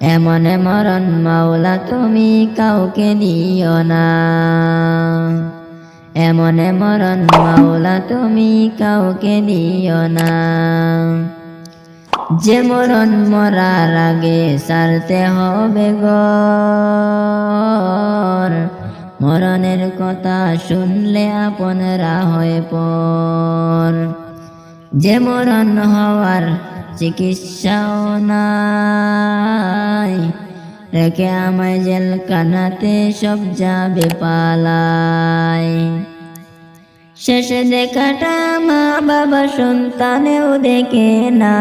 এমন মরণ মাওলা তুমি কাউকে দিও না। এমন মরণ মাওলা তুমি কাউকে দিও না। যে মরণ মরার আগে সারতে হবে গর। মরণের কথা শুনলে আপনরা হয়ে পর। যে মরণ হওয়ার চিকিৎসাও নাই। রেখে আমায় জেল কানাতে সব যাবে পালায়। শেষে দেখাটা মা বাবা সন্তানেও দেখে না।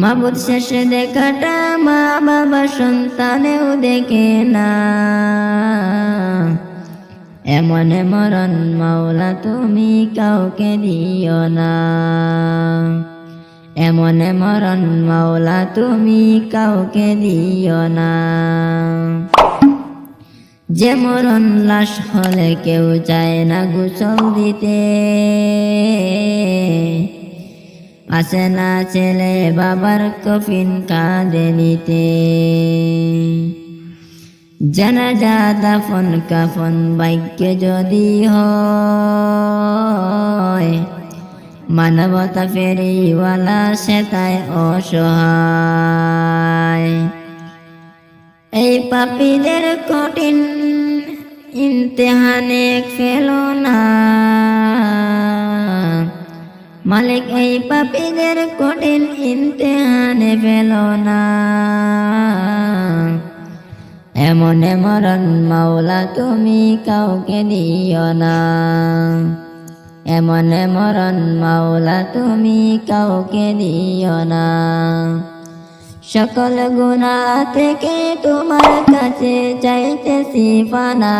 মাবুদ শেষে দেখাটা মা বাবা সন্তানেও দেখে না। এমন মরণ মাওলা তুমি কাউকে দিও না। এমন মরণ মাওলা তুমি কাউকে দিও না। যে মরণ লাশ হলে কেউ চায় না গোসল দিতে। আসে না ছেলে বাবার কফিন কাঁদে নিতে। জানাজা দাফন কাফন বাক্য যদি হয়, মানবতা ফেরিওয়ালা সেটাই অসহায়। এই পাপীদের কঠিন ইমতেহানে ফেলো না। মালিক, এই পাপীদের কঠিন ইমতেহানে ফেলো না। এমন মরণ মাওলা তুমি কাউকে দিও না। এমন মরণ মাওলা তুমি কাউকে দিও না। সকল গুণা থেকে তোমার কাছে চাইতেছি পানা।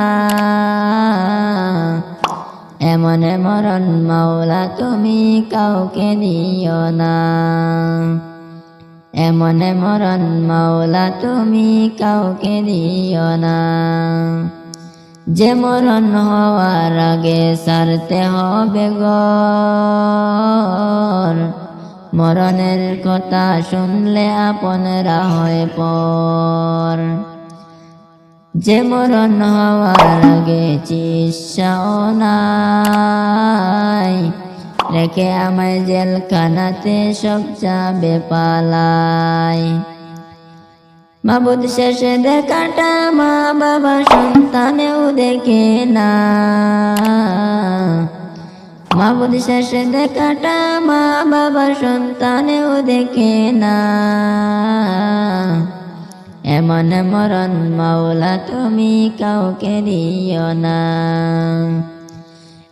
এমন মরণ মাওলা তুমি কাউকে দিও না। এমন মরণ মাওলা তুমি কাউকে দিও না। যে মরণ হওয়ার আগে সারতে হবে গর। মরণের কথা শুনলে আপনরা হয় পর। যে মরণ হওয়ার আগে চিকিৎসাও নাই রেখে আমায় জেলখানাতে সব যাবে পালায় মাবুদ শেষে দেখাটা মা বাবা সন্তানেও দেখে না। মাবুদ শেষে দেখাটা মা বাবা সন্তানেও দেখে না। এমন মরণ মাওলা তুমি কাউকে দিও না।